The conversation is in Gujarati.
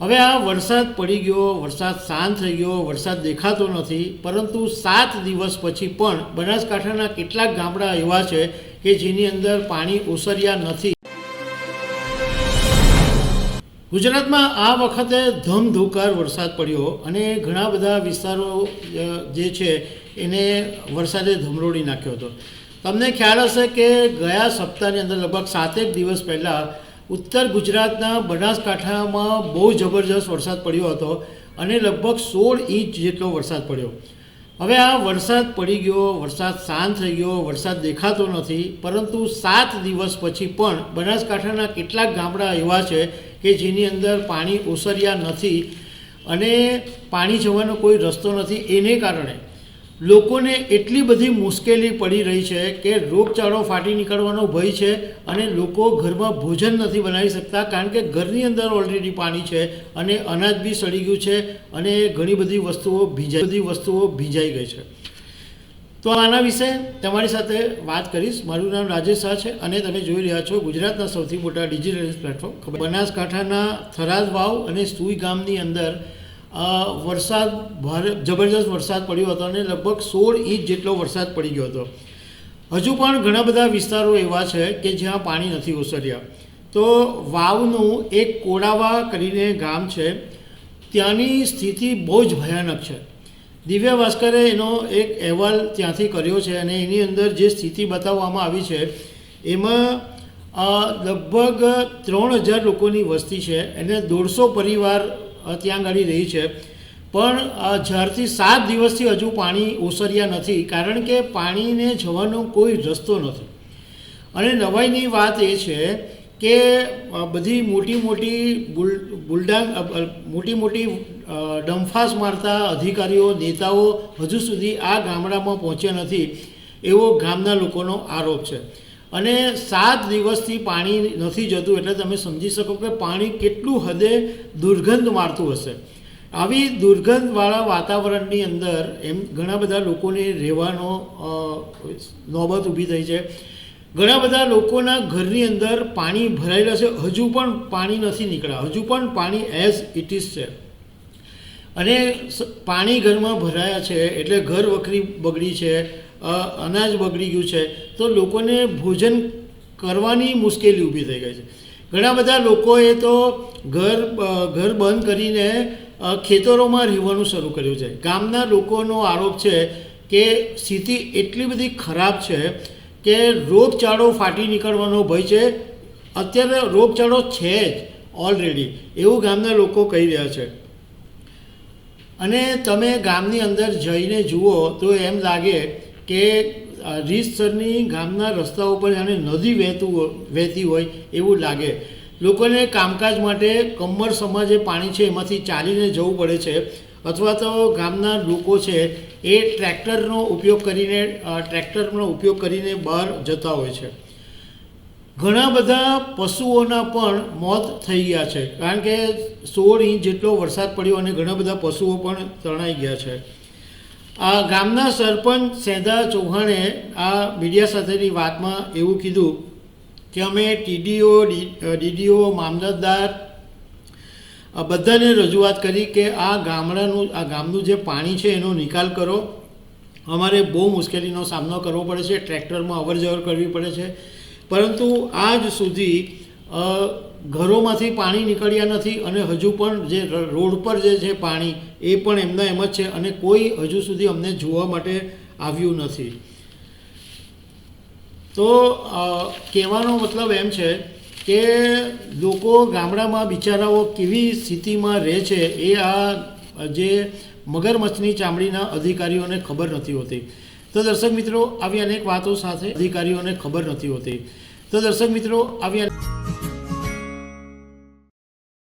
હવે આ વરસાદ પડી ગયો, વરસાદ શાંત થઈ ગયો, વરસાદ દેખાતો નથી, પરંતુ સાત દિવસ પછી પણ બનાસકાંઠાના કેટલાક ગામડા એવા છે કે જેની અંદર પાણી ઓસર્યા નથી. ગુજરાતમાં આ વખતે ધમધોકાર વરસાદ પડ્યો અને ઘણા બધા વિસ્તારો જે છે એને વરસાદે ધમરોડી નાખ્યો હતો. તમને ખ્યાલ હશે કે ગયા સપ્તાહની અંદર લગભગ સાતેક દિવસ પહેલાં ઉત્તર ગુજરાતના બનાસકાંઠામાં બહુ જબરજસ્ત વરસાદ પડ્યો હતો અને લગભગ સોળ ઇંચ જેટલો વરસાદ પડ્યો. હવે આ વરસાદ પડી ગયો, વરસાદ શાંત થઈ ગયો, વરસાદ દેખાતો નથી, પરંતુ સાત દિવસ પછી પણ બનાસકાંઠાના કેટલાક ગામડા એવા છે કે જેની અંદર પાણી ઓસર્યા નથી અને પાણી જવાનો કોઈ રસ્તો નથી. એને કારણે લોકોને એટલી બધી મુશ્કેલી પડી રહી છે કે રોગચાળો ફાટી નીકળવાનો ભય છે અને લોકો ઘરમાં ભોજન નથી બનાવી શકતા કારણ કે ઘરની અંદર ઓલરેડી પાણી છે અને અનાજ બી સડી ગયું છે અને ઘણી બધી વસ્તુઓ ભીજાઈ બધી વસ્તુઓ ભીજાઈ ગઈ છે. તો આના વિશે તમારી સાથે વાત કરીશ. મારું નામ રાજેશ શાહ છે અને તમે જોઈ રહ્યા છો ગુજરાતના સૌથી મોટા ડિજિટલ પ્લેટફોર્મ બનાસકાંઠાના થરાદ વાવ અને સુઈ ગામની અંદર વરસાદ ભારે જબરજસ્ત વરસાદ પડ્યો હતો અને લગભગ સોળ ઇંચ જેટલો વરસાદ પડી ગયો હતો. હજુ પણ ઘણા બધા વિસ્તારો એવા છે કે જ્યાં પાણી નથી ઓસર્યા. તો વાવનું એક કોડાવા કરીને ગામ છે. ત્યાંની સ્થિતિ બહુ જ ભયાનક છે. દિવ્ય ભાસ્કરે એનો એક અહેવાલ ત્યાંથી કર્યો છે અને એની અંદર જે સ્થિતિ બતાવવામાં આવી છે, એમાં લગભગ ત્રણ હજાર લોકોની વસ્તી છે. એને દોઢસો પરિવાર ત્યાં આગળ રહી છે. પણ જ્યારથી સાત દિવસથી હજુ પાણી ઓસર્યા નથી, કારણ કે પાણીને જવાનો કોઈ રસ્તો નથી. અને નવાઈની વાત એ છે કે બધી મોટી મોટી બુલ, બુલડાંગ મોટી મોટી ડંફાસ મારતા અધિકારીઓ, નેતાઓ હજુ સુધી આ ગામડામાં પહોંચ્યા નથી એવો ગામના લોકોનો આરોપ છે. અને સાત દિવસથી પાણી નથી જતું એટલે તમે સમજી શકો કે પાણી કેટલું હદે દુર્ગંધ મારતું હશે. આવી દુર્ગંધવાળા વાતાવરણની અંદર એમ ઘણા બધા લોકોને રહેવાનો નોબત ઊભી થઈ છે. ઘણા બધા લોકોના ઘરની અંદર પાણી ભરાયેલા છે. હજુ પણ પાણી નથી નીકળ્યા. હજુ પણ પાણી એઝ ઇટ ઇઝ છે. અને પાણી ઘરમાં ભરાયા છે એટલે ઘર વખરી બગડી છે. અનાજ બગડી ગયું છે, તો લોકોને ભોજન કરવાની મુશ્કેલી ઊભી થઈ ગઈ છે. ઘણા બધા લોકોએ તો ઘર ઘર બંધ કરીને ખેતરોમાં રહેવાનું શરૂ કર્યું છે. ગામના લોકોનો આરોપ છે કે સ્થિતિ એટલી બધી ખરાબ છે કે રોગચાળો ફાટી નીકળવાનો ભય છે. અત્યારે રોગચાળો છે જ ઓલરેડી એવું ગામના લોકો કહી રહ્યા છે. અને તમે ગામની અંદર જઈને જુઓ તો એમ લાગે કે રીતસરની ગામના રસ્તાઓ પર જાણે નદી વહેતું વહેતી હોય એવું લાગે. લોકોને કામકાજ માટે કમર સમાજે પાણી છે એમાંથી ચાલીને જવું પડે છે. અથવા તો ગામના લોકો છે એ ટ્રેક્ટરનો ઉપયોગ કરીને ટ્રેક્ટરનો ઉપયોગ કરીને બહાર જતા હોય છે. ઘણા બધા પશુઓના પણ મોત થઈ ગયા છે. કારણ કે સોળ ઇંચ જેટલો વરસાદ પડ્યો અને ઘણા બધા પશુઓ પણ તણાઈ ગયા છે. આ ગામના સરપંચ સેદા ચૌહાણે આ મીડિયા સાથેની વાતમાં એવું કીધું કે અમે ટીડીઓ ડીડીઓ, મામલતદાર બધાને રજૂઆત કરી કે આ ગામડાનું, આ ગામનું જે પાણી છે એનો નિકાલ કરો. અમારે બહુ મુશ્કેલીનો સામનો કરવો પડે છે, ટ્રેક્ટરમાં અવર જવર કરવી પડે છે. પરંતુ આજ સુધી ઘરોમાંથી પાણી નીકળ્યા નથી અને હજુ પણ જે રોડ પર જે છે પાણી, એ પણ એમના એમ જ છે અને કોઈ હજુ સુધી અમને જોવા માટે આવ્યું નથી. તો કહેવાનો મતલબ એમ છે કે લોકો ગામડામાં બિચારાઓ કેવી સ્થિતિમાં રહે છે એ આ જે મગરમચ્છની ચામડીના અધિકારીઓને ખબર નથી હોતી. તો દર્શક મિત્રો, આવી અનેક વાતો સાથે અધિકારીઓને ખબર નથી હોતી. તો દર્શક મિત્રો, આવી